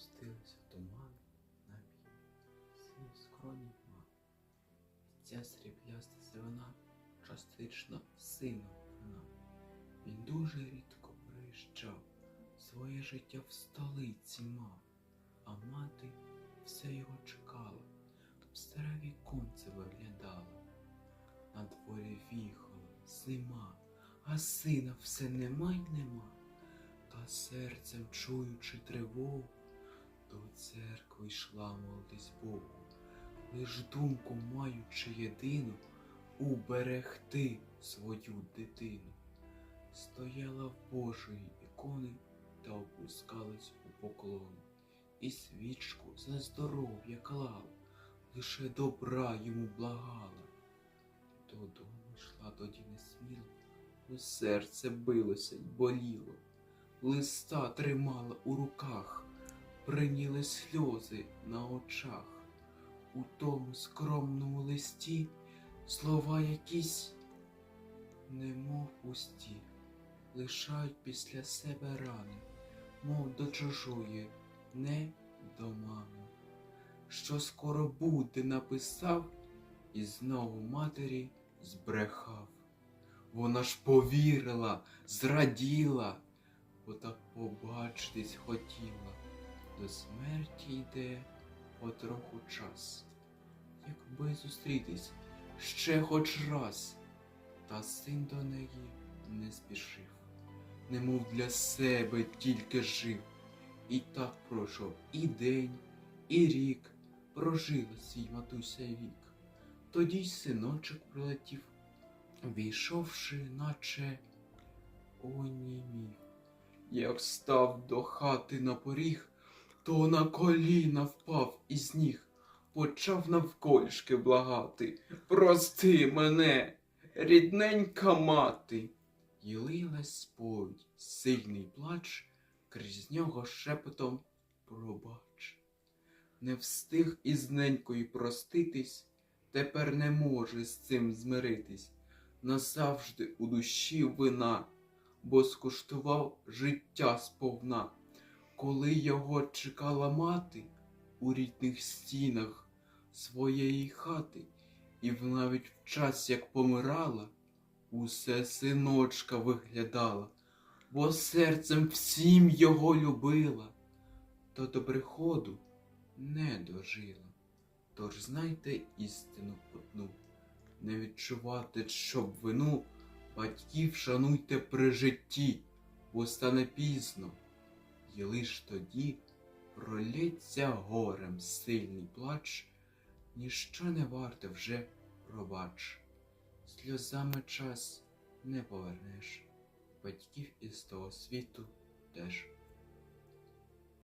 Спустилися туман на бік, сні скроні ма. І ця срібляста зелена частично сина вона. Він дуже рідко приїжджав, своє життя в столиці мав, а мати все його чекала, в старе віконце виглядала. На дворі віхом, зима, а сина все нема й нема, та серцем чуючи тривогу йшла молитись Богу, лиш думку маючи єдину уберегти свою дитину. Стояла в Божої ікони та опускалась у поклон, і свічку за здоров'я клала, лише добра йому благала. Додому йшла тоді несміло, бо серце билося й боліло. Листа тримала у руках, приніли сльози на очах. У тому скромному листі слова якісь, немов пусті, лишають після себе рани, мов до чужої, не до мами. Що скоро буде, написав, і знову матері збрехав. Вона ж повірила, зраділа, бо так побачитись хотіла. До смерті йде потроху час. Якби зустрітись ще хоч раз, та син до неї не спішив, немов для себе тільки жив. І так пройшов і день, і рік, прожила свій матуся вік. Тоді й синочок прилетів, війшовши, наче онімів. Як став до хати на поріг, то на коліна впав із ніг, почав навколішки благати. Прости мене, рідненька мати. І лилась сповідь, сильний плач, крізь нього шепотом пробач. Не встиг із ненькою проститись, тепер не може з цим змиритись. Назавжди у душі вина, бо скуштував життя сповна. Коли його чекала мати у рідних стінах своєї хати, і навіть в час, як помирала, усе синочка виглядала, бо серцем всім його любила, то до приходу не дожила. Тож знайте істину одну, не відчувати, щоб вину батьків шануйте при житті, бо стане пізно. І лиш тоді пролється горем сильний плач, ніщо не варте вже пробач. Сльозами час не повернеш, батьків із того світу теж.